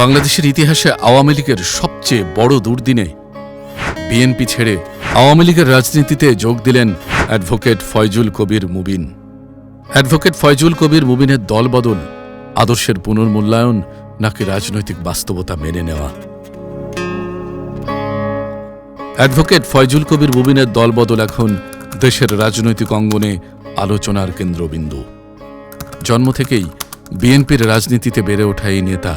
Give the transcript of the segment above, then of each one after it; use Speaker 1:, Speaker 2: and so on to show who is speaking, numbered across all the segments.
Speaker 1: বাংলাদেশের ইতিহাসে আওয়ামী লীগের সবচেয়ে বড় দুর্দিনে বিএনপি ছেড়ে আওয়ামী লীগের রাজনীতিতে যোগ দিলেন অ্যাডভোকেট ফয়জুল কবির মুবিন। অ্যাডভোকেট ফয়জুল কবির মুবিনের দলবদল, আদর্শের পুনর্মূল্যায়ন নাকি রাজনৈতিক বাস্তবতা মেনে নেওয়া? অ্যাডভোকেট ফয়জুল কবির মুবিনের দলবদল এখন দেশের রাজনৈতিক অঙ্গনে আলোচনার কেন্দ্রবিন্দু। জন্ম থেকেই বিএনপির রাজনীতিতে বেড়ে ওঠা এই নেতা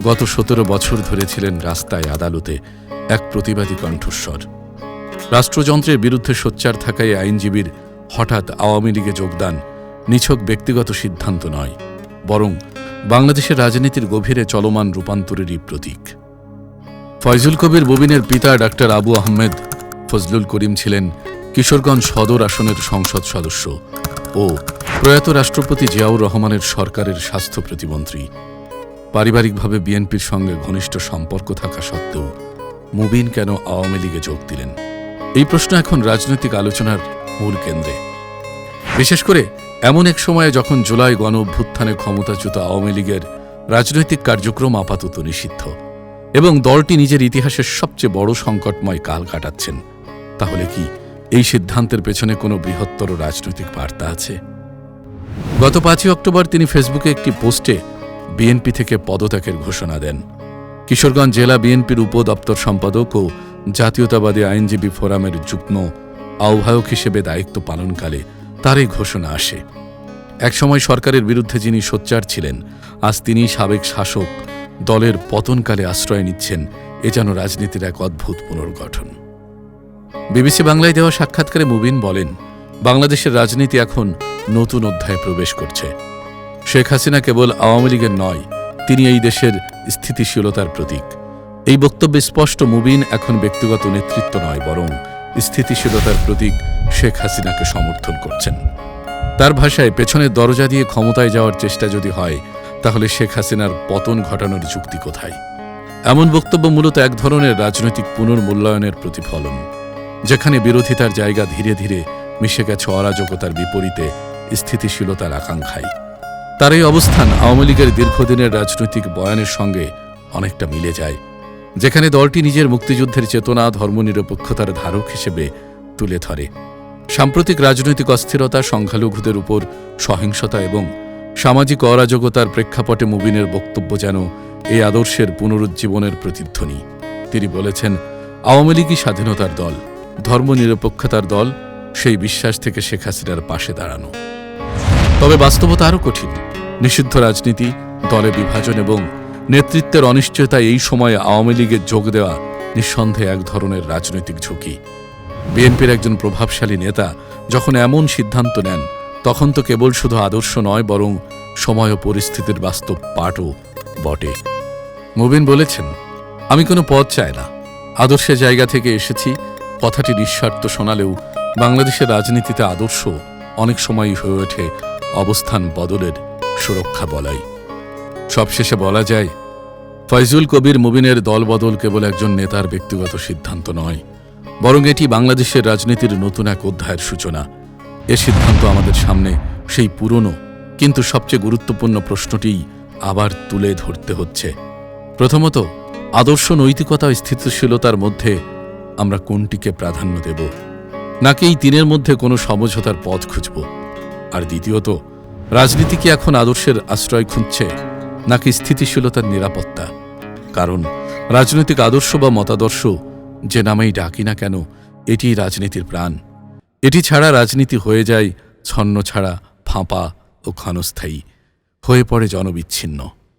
Speaker 1: গত সতেরো বছর ধরে ছিলেন রাস্তায় আদালতে এক প্রতিবাদী কণ্ঠস্বর। রাষ্ট্রযন্ত্রের বিরুদ্ধে সোচ্চার থাকায় আইনজীবীর হঠাৎ আওয়ামী লীগে যোগদান নিছক ব্যক্তিগত সিদ্ধান্ত নয়, বরং বাংলাদেশের রাজনীতির গভীরে চলমান রূপান্তরেরই প্রতীক। ফয়জুল কবির ববিনের পিতা ডাক্তার আবু আহমেদ ফজলুল করিম ছিলেন কিশোরগঞ্জ সদর আসনের সংসদ সদস্য ও প্রয়াত রাষ্ট্রপতি জিয়াউর রহমানের সরকারের স্বাস্থ্য প্রতিমন্ত্রী। পারিবারিকভাবে বিএনপির সঙ্গে ঘনিষ্ঠ সম্পর্ক থাকা সত্ত্বেও মুবিন কেন আওয়ামী লীগে যোগ দিলেন? এই প্রশ্ন এখন রাজনৈতিক আলোচনার মূল কেন্দ্রে। বিশেষ করে এমন এক সময়ে যখন জুলাই গণ অভ্যুত্থানে ক্ষমতাচ্যুত আওয়ামী লীগের রাজনৈতিক কার্যক্রম আপাতত নিষিদ্ধ এবং দলটি নিজের ইতিহাসের সবচেয়ে বড় সংকটময় কাল কাটাচ্ছেন, তাহলে কি এই সিদ্ধান্তের পেছনে কোনো বৃহত্তর রাজনৈতিক বার্তা আছে? গত পাঁচই অক্টোবর তিনি ফেসবুকে একটি পোস্টে বিএনপি থেকে পদত্যাগের ঘোষণা দেন। কিশোরগঞ্জ জেলা বিএনপির উপদপ্তর সম্পাদক ও জাতীয়তাবাদী আইনজীবী ফোরামের যুগ্ম আহ্বায়ক হিসেবে দায়িত্ব পালনকালে তার এই ঘোষণা আসে। একসময় সরকারের বিরুদ্ধে যিনি সোচ্চার ছিলেন, আজ তিনি সাবেক শাসক দলের পতনকালে আশ্রয় নিচ্ছেন, এ যেন রাজনীতির এক অদ্ভুত পুনর্গঠন। বিবিসি বাংলায় দেওয়া সাক্ষাৎকারে মুবিন বলেন, বাংলাদেশের রাজনীতি এখন নতুন অধ্যায়ে প্রবেশ করছে। শেখ হাসিনা কেবল আওয়ামী লীগের নয়, তিনি এই দেশের স্থিতিশীলতার প্রতীক। এই বক্তব্যে স্পষ্ট মুবিন এখন ব্যক্তিগত নেতৃত্ব নয়, বরং স্থিতিশীলতার প্রতীক শেখ হাসিনাকে সমর্থন করছেন। তার ভাষায় পেছনের দরজা দিয়ে ক্ষমতায় যাওয়ার চেষ্টা যদি হয়, তাহলে শেখ হাসিনার পতন ঘটানোর যুক্তি কোথায়? এমন বক্তব্য মূলত এক ধরনের রাজনৈতিক পুনর্মূল্যায়নের প্রতিফলন, যেখানে বিরোধিতার জায়গা ধীরে ধীরে মিশে গেছে অরাজকতার বিপরীতে স্থিতিশীলতার আকাঙ্ক্ষায়। তার এই অবস্থান আওয়ামী লীগের দীর্ঘদিনের রাজনৈতিক বয়ানের সঙ্গে অনেকটা মিলে যায়, যেখানে দলটি নিজের মুক্তিযুদ্ধের চেতনা, ধর্মনিরপেক্ষতার ধারক হিসেবে তুলে ধরে। সাম্প্রতিক রাজনৈতিক অস্থিরতা, সংখ্যালঘুদের উপর সহিংসতা এবং সামাজিক অরাজকতার প্রেক্ষাপটে মুবিনের বক্তব্য যেন এই আদর্শের পুনরুজ্জীবনের প্রতিধ্বনি। তিনি বলেছেন, আওয়ামী লীগই স্বাধীনতার দল, ধর্মনিরপেক্ষতার দল, সেই বিশ্বাস থেকে শেখ হাসিনার পাশে দাঁড়ানো। তবে বাস্তবতা আরও কঠিন। নিষিদ্ধ রাজনীতি, দলে বিভাজন এবং নেতৃত্বের অনিশ্চয়তা এই সময়ে আওয়ামী লীগে যোগ দেওয়া নিঃসন্দেহে এক ধরনের রাজনৈতিক ঝুঁকি। বিএনপির একজন প্রভাবশালী নেতা যখন এমন সিদ্ধান্ত নেন, তখন তো কেবল শুধু আদর্শ নয়, বরং সময় ও পরিস্থিতির বাস্তব পাঠও বটে। মুবিন বলেছেন, আমি কোনো পদ চাই না। আদর্শের জায়গা থেকে এসেছি। কথাটি নিঃস্বার্থ শোনালেও বাংলাদেশের রাজনীতিতে আদর্শ অনেক সময়ই হয়ে ওঠে অবস্থান বদলের সুরক্ষা বলাই সবশেষে বলা যায়, ফয়জুল কবির মুবিনের দলবদল কেবল একজন নেতার ব্যক্তিগত সিদ্ধান্ত নয়, বরং এটি বাংলাদেশের রাজনীতির নতুন এক অধ্যায়ের সূচনা। এ সিদ্ধান্ত আমাদের সামনে সেই পুরনো, কিন্তু সবচেয়ে গুরুত্বপূর্ণ প্রশ্নটিই আবার তুলে ধরতে হচ্ছে। প্রথমত, আদর্শ নৈতিকতা ও স্থিতিশীলতার মধ্যে আমরা কোনটিকে প্রাধান্য দেব? নাকি এই তিনের মধ্যে কোনো সমঝোতার পথ খুঁজব? আর দ্বিতীয়ত রাজনীতি কি এখন আদর্শের আশ্রয় খুঁজছে, নাকি স্থিতিশীলতার নিরাপত্তা? কারণ রাজনৈতিক আদর্শ বা মতাদর্শ যে নামেই ডাকি না কেন, এটি রাজনীতির প্রাণ। এটি ছাড়া রাজনীতি হয়ে যায়, ছন্ন ছাড়া ফাঁপা ও ক্ষণস্থায়ী। হয়ে পড়ে জনবিচ্ছিন্ন।